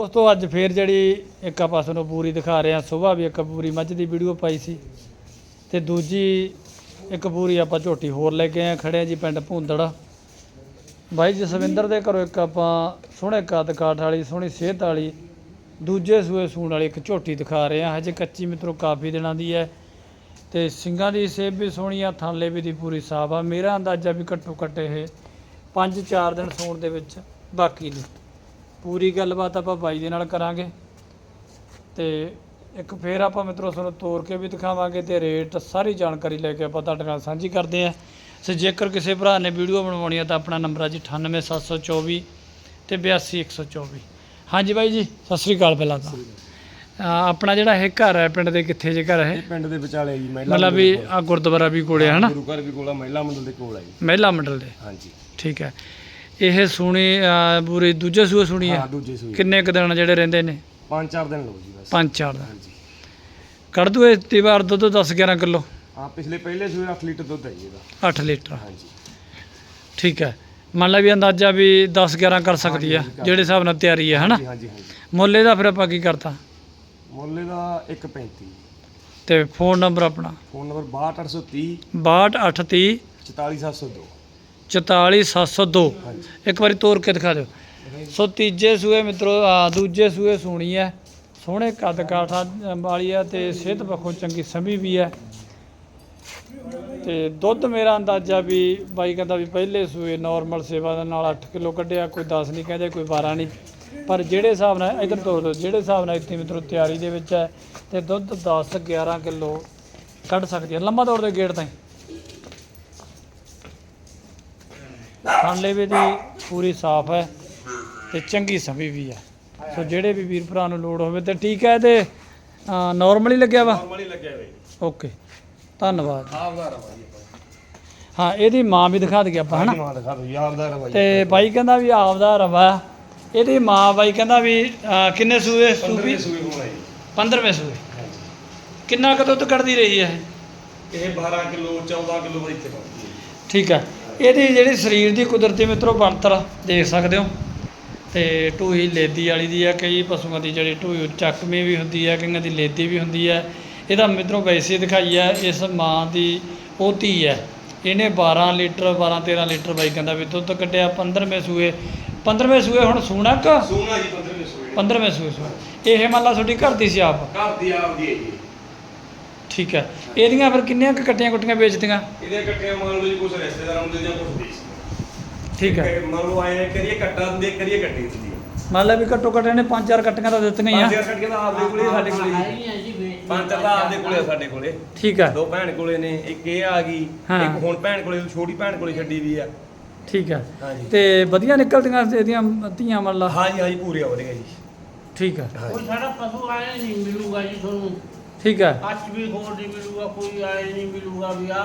ਉਸ ਤੋਂ ਅੱਜ ਫੇਰ ਜਿਹੜੀ ਇੱਕ ਆਪਾਂ ਤੁਹਾਨੂੰ ਪੂਰੀ ਦਿਖਾ ਰਹੇ ਹਾਂ ਸਵੇਰ ਵੀ ਇੱਕ ਪੂਰੀ ਮੱਝ ਦੀ ਵੀਡੀਓ ਪਾਈ ਸੀ ਤੇ ਦੂਜੀ ਇੱਕ ਪੂਰੀ ਆਪਾਂ ਝੋਟੀ ਹੋਰ ਲੈ ਕੇ ਆਏ ਹਾਂ, ਖੜੇ ਆ ਜੀ ਪਿੰਡ ਭੂੰਦੜ। ਬਾਈ ਜਸਵਿੰਦਰ ਦੇ ਘਰੋਂ ਇੱਕ ਆਪਾਂ ਸੋਹਣੇ ਕੱਦ ਕਾਠ ਵਾਲੀ ਸੋਹਣੀ ਸਿਹਤ ਵਾਲੀ ਦੂਜੇ ਸੂਏ ਸੂਣ ਵਾਲੀ ਇੱਕ ਝੋਟੀ ਦਿਖਾ ਰਹੇ ਹਾਂ। ਹਜੇ ਕੱਚੀ ਮਿੱਤਰੋ ਕਾਫੀ ਦਿਨਾਂ ਦੀ ਹੈ ਤੇ ਸਿੰਘਾਂ ਦੀ ਸੇਬ ਵੀ ਸੋਹਣੀ ਆ ਥਾਲੇ ਵੀ ਦੀ ਪੂਰੀ ਸਾਫ਼ ਆ। ਮੇਰਾ ਅੰਦਾਜ਼ਾ ਵੀ ਘੱਟੋ ਘੱਟ ਇਹ 5-4 ਦਿਨ ਸੌਣ ਦੇ ਵਿੱਚ ਬਾਕੀ ਨੇ। ਪੂਰੀ ਗੱਲਬਾਤ ਆਪਾਂ ਬਾਈ ਦੇ ਨਾਲ ਕਰਾਂਗੇ। ਤੇ ਇੱਕ ਫੇਰ ਆਪਾਂ ਮਿੱਤਰੋ ਤੁਹਾਨੂੰ ਤੋੜ ਕੇ ਵੀ ਦਿਖਾਵਾਂਗੇ ਤੇ ਰੇਟ ਸਾਰੀ ਜਾਣਕਾਰੀ ਲੈ ਕੇ ਆਪਾਂ ਤੁਹਾਡੇ ਨਾਲ ਸਾਂਝੀ ਕਰਦੇ ਆਂ ਸੋ ਜੇਕਰ ਕਿਸੇ ਭਰਾ ਨੇ ਵੀਡੀਓ ਬਣਵਾਉਣੀ ਆ ਤਾਂ ਆਪਣਾ ਨੰਬਰ ਆ ਜੀ 98724 ਤੇ 82124 ਹਾਂਜੀ ਬਾਈ ਜੀ ਸਤਿ ਸ੍ਰੀ ਅਕਾਲ ਪਹਿਲਾਂ ਤਾਂ। ਆਪਣਾ ਜਿਹੜਾ ਇਹ ਘਰ ਹੈ ਪਿੰਡ ਦੇ ਕਿੱਥੇ ਜੇ ਘਰ ਹੈ? ਪਿੰਡ ਦੇ ਵਿਚਾਲੇ ਜੀ ਮਹਿਲਾ ਮਤਲਬ ਵੀ ਆ ਗੁਰਦੁਆਰਾ ਵੀ ਕੋਲੇ ਹੈ ਹਨਾ? ਗੁਰੂ ਘਰ ਵੀ ਕੋਲ ਮਹਿਲਾ ਮੰਡਲ ਦੇ ਕੋਲ ਆ ਜੀ। ਮਹਿਲਾ ਮੰਡਲ ਦੇ। ਹਾਂਜੀ। ਠੀਕ ਹੈ। ਇਹ ਸੁਣੀ ਅਹ ਪੂਰੀ ਦੂਜੇ ਸੂਏ ਸੁਣੀ ਹੈ ਹਾਂ ਦੂਜੇ ਸੂਈ ਕਿੰਨੇ ਕੁ ਦਿਨ ਜਿਹੜੇ ਰਹਿੰਦੇ ਨੇ? ਪੰਜ ਚਾਰ ਦਿਨ ਲਓ ਜੀ ਬਸ। ਪੰਜ ਚਾਰ ਦਾ ਹਾਂਜੀ। ਕੱਢ ਦੂ ਇਹ ਵਾਰ ਦੁੱਧ 10 11 ਕਿਲੋ। ਆ ਪਿਛਲੇ ਪਹਿਲੇ ਸੂਏ 8 ਲੀਟਰ ਦੁੱਧ ਹੈ ਜੀ ਇਹਦਾ। 8 ਲੀਟਰ। ਹਾਂਜੀ। ਠੀਕ ਹੈ। ਮੰਨ ਲਾ ਵੀ ਅੰਦਾਜ਼ਾ ਵੀ 10 11 ਕਰ ਸਕਦੀ ਆ ਹਾਂਜੀ, ਕਰ ਜਿਹੜੇ ਹਿਸਾਬ ਨਾਲ ਤਿਆਰੀ ਹੈ ਹਨਾ? ਹਾਂਜੀ ਹਾਂਜੀ ਹਾਂਜੀ। ਮੁੱਲੇ ਦਾ ਫਿਰ ਆਪਾਂ ਕੀ ਕਰਤਾ? ਮੁੱਲ ਇਹਦਾ 135 ਤੇ ਫੋਨ ਨੰਬਰ ਆਪਣਾ? ਫੋਨ ਨੰਬਰ 62830 62830 44702 44702 ਹਾਂਜੀ ਇੱਕ ਵਾਰੀ ਤੋਰ ਕੇ ਦਿਖਾ ਦਿਓ। ਸੋ ਤੀਜੇ ਸੂਏ ਮਿੱਤਰੋ, ਆ ਦੂਜੇ ਸੂਏ ਸੋਣੀ ਹੈ। ਸੋਹਣੇ ਕੱਦ ਕਾਠਾ ਵਾਲੀ ਹੈ ਤੇ ਸਿਹਤ ਪੱਖੋਂ ਚੰਗੀ ਸਮੀ ਵੀ ਹੈ। ਤੇ ਦੁੱਧ ਮੇਰਾ ਅੰਦਾਜ਼ਾ ਵੀ ਬਾਈ ਕਹਿੰਦਾ ਵੀ ਪਹਿਲੇ ਸੂਏ ਨਾਰਮਲ ਸੇਵਾ ਦੇ ਨਾਲ 8 ਕਿਲੋ ਕੱਢਿਆ, ਕੋਈ 10 ਨਹੀਂ ਕਹਿੰਦੇ, ਕੋਈ 12 ਨਹੀਂ। ਪਰ ਜਿਹੜੇ ਹਿਸਾਬ ਨਾਲ, ਇਧਰ ਤੋਰ ਦਿਓ, ਜਿਹੜੇ ਹਿਸਾਬ ਨਾਲ ਇੱਥੇ ਮਿੱਤਰੋ ਤਿਆਰੀ ਦੇ ਵਿੱਚ ਹੈ, ਤੇ ਦੁੱਧ 10 11 ਕਿਲੋ ਕੱਢ ਸਕਦੀ ਹੈ। ਲੰਮਾ ਦੌੜ ਦੇ ਗੇੜ ਤਾਈਂ। ਖਾਨਲੇਵੇ ਦੀ ਪੂਰੀ ਸਾਫ਼ ਹੈ ਤੇ ਚੰਗੀ ਸਮੀ ਵੀ ਹੈ। ਸੋ ਜਿਹੜੇ ਵੀ ਵੀਰ ਭਰਾ ਨੂੰ ਲੋੜ ਹੋਵੇ ਤੇ ਠੀਕ ਹੈ ਤੇ ਨਾਰਮਲੀ ਲੱਗਿਆ ਵਾ? ਨਾਰਮਲੀ ਲੱਗਿਆ ਜੀ ਓਕੇ ਧੰਨਵਾਦ। ਹਾਂ ਇਹਦੀ ਮਾਂ ਵੀ ਦਿਖਾ ਦਈਏ ਆਪਾਂ ਹਨਾ? ਮਾਂ ਦਿਖਾ ਜੀ ਆਪਦਾ ਰਵਾ ਤੇ ਬਾਈ ਕਹਿੰਦਾ ਵੀ ਆਪਦਾ ਰਵਾ। ਇਹਦੀ ਮਾਂ ਬਾਈ ਕਹਿੰਦਾ ਵੀ ਕਿੰਨੇ ਸੂਏ? 15 ਸੂਪੀ ਸੂਏ ਹੋਣਾ। ਜੀ 15ਵੇਂ ਸੂਏ ਕਿੰਨਾ ਕੁ ਦੁੱਧ ਕੱਢਦੀ ਰਹੀ ਹੈ ਇਹ? ਇਹ 12 ਕਿਲੋ 14 ਕਿਲੋ ਇੱਥੇ ਠੀਕ ਹੈ। ਇਹਦੀ ਜਿਹੜੀ ਸਰੀਰ ਦੀ ਕੁਦਰਤੀ ਮਿੱਤਰੋ ਬਣਤਰ ਦੇਖ ਸਕਦੇ ਹੋ। ਤੇ ਢੂਈ ਲੇਦੀ ਵਾਲੀ ਦੀ ਹੈ ਕਈ ਪਸ਼ੂਆਂ ਦੀ ਜਿਹੜੀ ਢੂਈ ਚੱਕਵੀਂ ਵੀ ਹੁੰਦੀ ਹੈ ਕਈਆਂ ਦੀ ਲੇਦੀ ਵੀ ਹੁੰਦੀ ਹੈ ਇਹਦਾ ਮਿੱਤਰੋ ਵੈਸੇ ਦਿਖਾਈ ਹੈ ਇਸ ਮਾਂ ਦੀ ਉਹ ਧੀ ਹੈ ਇਹਨੇ 12 ਲੀਟਰ 12 13 ਲੀਟਰ ਬਾਈ ਕਹਿੰਦਾ ਵੀ ਦੁੱਧ ਕੱਢਿਆ 15ਵੇਂ ਸੂਏ। 15ਵੇਂ ਸੂਏ ਹੁਣ ਸੂਣਾ ਕ? ਸੋਨਾ ਜੀ 15 ਸੂਏ। 15ਵੇਂ ਸੂਏ ਇਹ ਮੰਨ ਲਾ ਤੁਹਾਡੀ ਘਰ ਦੀ ਸੀ ਆਪ ਘਰ ਦੀ ਆਪਦੀ ਹੈ ਜੀ ਠੀਕ ਹੈ। ਇਹਦੀਆਂ ਫਿਰ ਕਿੰਨੀਆਂ ਕੁ ਕੱਟੀਆਂ ਕੁੱਟੀਆਂ ਵੇਚਦੀਆਂ? ਇਹਦੇ ਕੱਟਿਆ ਮੰਨ ਲਓ ਜੀ ਕੁਝ ਰਿਸ਼ਤੇਦਾਰ ਆਉਂਦੇ ਜਾਂ ਕੁਝ ਦੇਸ਼ ਠੀਕ ਹੈ। ਮੰਨ ਲਓ ਆਏ ਕਰੀਏ ਕੱਟਾ ਦਿੰਦੇ ਕਰੀਏ ਕੱਟੀ ਦਿੰਦੀ ਹੈ ਮੰਨ ਲਾ ਵੀ ਘੱਟੋ ਘੱਟ ਇਹਨੇ ਪੰਜ ਚਾਰ ਕੱਟੀਆਂ ਤਾਂ ਦਿੱਤੀਆਂ ਹੀ ਆ। ਹਜ਼ਾਰ ਕੱਟ ਕੇ ਤਾਂ ਆਪਦੇ ਕੋਲੇ ਸਾਡੇ ਕੋਲੇ ਪੰਜ ਤਾਂ ਆਪਦੇ ਕੋਲੇ ਆ ਸਾਡੇ ਕੋਲੇ। ਠੀਕ ਹੈ। ਦੋ ਭੈਣ ਕੋਲੇ ਨੇ ਇੱਕ ਇਹ ਆ ਗਈ। ਇੱਕ ਹੁਣ ਭੈਣ ਕੋਲੇ ਛੋਟੀ ਭੈਣ ਕੋਲੇ ਛੱਡੀ ਵੀ ਆ। ਠੀਕ ਹੈ। ਤੇ ਵਧੀਆ ਨਿਕਲਦੀਆਂ ਇਹਦੀਆਂ ਧੀਆਂ ਮੰਨ ਲਾ? ਹਾਂਜੀ ਹਾਂਜੀ ਪੂਰੇ ਆਉਣਗੇ ਜੀ। ਠੀਕ ਹੈ। ਕੋਈ ਸਾਡਾ ਪਸ਼ੂ ਆਏ ਨਹੀਂ ਮਿਲੂਗਾ ਜੀ ਤੁਹਾਨੂੰ। ਠੀਕ ਹੈ। ਅੱਜ ਵੀ ਹੋਰ ਨਹੀਂ ਮਿਲੂਗਾ ਕੋਈ ਆਏ ਨਹੀਂ ਮਿਲੂਗਾ ਵੀ ਆ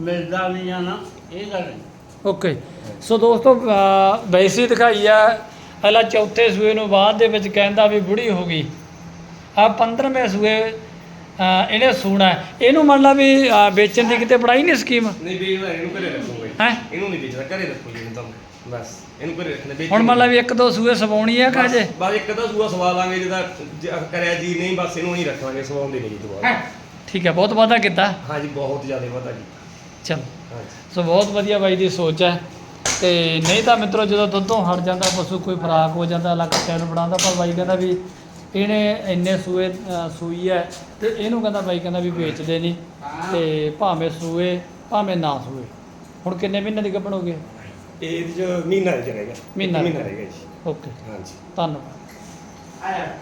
ਮਿਲਦਾ ਨਹੀਂ ਆ ਨਾ ਇਹ ਗੱਲ ਨਹੀਂ ਓਕੇ। ਸੋ ਦੋਸਤੋ ਹੀ ਦਿਖਾਈ ਆ ਪਹਿਲਾਂ ਚੌਥੇ ਸੂਏ ਨੂੰ ਬਾਅਦ ਦੇ ਵਿੱਚ ਕਹਿੰਦਾ ਵੀ ਬੁੜੀ ਹੋ ਗਈ। ਆ 15ਵੇਂ ਸੂਏ ਇਹਨੇ ਸੂਣਾ ਹੈ। ਇਹਨੂੰ ਮੰਨ ਲਾ ਵੀ ਵੇਚਣ ਦੀ ਕਿਤੇ ਪੜਾਈ ਨਹੀਂ ਸਕੀਮ? ਨਹੀਂ ਵੇਚਦਾ ਇਹਨੂੰ ਘਰੇ ਰੱਖੂਗਾ। ਹੈ? ਇਹਨੂੰ ਨਹੀਂ ਵੇਚਦਾ ਘਰੇ ਰੱਖੋ ਜੀ ਇਹਨੂੰ ਤਾਂ। ਬਸ ਇਹਨੂੰ ਘਰੇ ਰੱਖਣਾ ਵੇਚ ਹੁਣ ਵੀ ਇੱਕ ਦੋ ਸੂਏ ਸਵਾਉਣੀ ਆ ਕਾਜੇ? ਬਸ ਇੱਕ ਤਾਂ ਸੂਆ ਸਵਾ ਲਾਂਗੇ ਜਿਹਦਾ ਜ- ਕਰਿਆ ਜੀ ਨਹੀਂ ਬਸ ਇਹਨੂੰ ਨਹੀਂ ਰੱਖਾਂਗੇ ਸਵਾਉਂਦੇ ਨਹੀਂ ਜੀ ਦੁਬਾਰਾ। ਠੀਕ ਹੈ ਬਹੁਤ ਵਾਧਾ ਕੀਤਾ। ਹਾਂਜੀ ਬਹੁਤ ਜ਼ਿਆਦਾ ਵਧਾ ਜੀ ਚਲੋ। ਹਾਂਜੀ। ਸੋ ਬਹੁਤ ਵਧੀਆ ਬਾਈ ਦੀ ਸੋਚ ਹੈ। ਤੇ ਨਹੀਂ ਤਾਂ ਮਿੱਤਰੋ ਜਦੋਂ ਦੁੱਧੋਂ ਹਟ ਜਾਂਦਾ ਪਸ਼ੂ ਕੋਈ ਖੁਰਾਕ ਹੋ ਜਾਂਦਾ ਅਲੱਗ ਚੈਨ ਬਣਾਉਂਦਾ ਪਰ ਬਾਈ ਕਹਿੰਦਾ ਵੀ ਇਹਨੇ ਇੰਨੇ ਸੂਏ ਅ, ਸੂਈ ਹੈ ਤੇ ਇਹਨੂੰ ਕਹਿੰਦਾ ਬਾਈ ਕਹਿੰਦਾ ਵੀ ਵੇਚਦੇ ਨਹੀਂ। ਤੇ ਭਾਵੇਂ ਸੂਏ ਭਾਵੇਂ ਨਾ ਸੂਏ। ਹੁਣ ਕਿੰਨੇ ਮਹੀਨੇ ਦੀ ਗੱਭਣ ਹੋ ਗਈ? ਇਹ ਚ ਮਹੀਨਾ ਰਹਿ ਜਾਏਗਾ। ਮਹੀਨਾ। ਮਹੀਨਾ ਰਹੇਗਾ ਜੀ। ਓਕੇ। ਹਾਂਜੀ। ਧੰਨਵਾਦ। ਆਇਆ।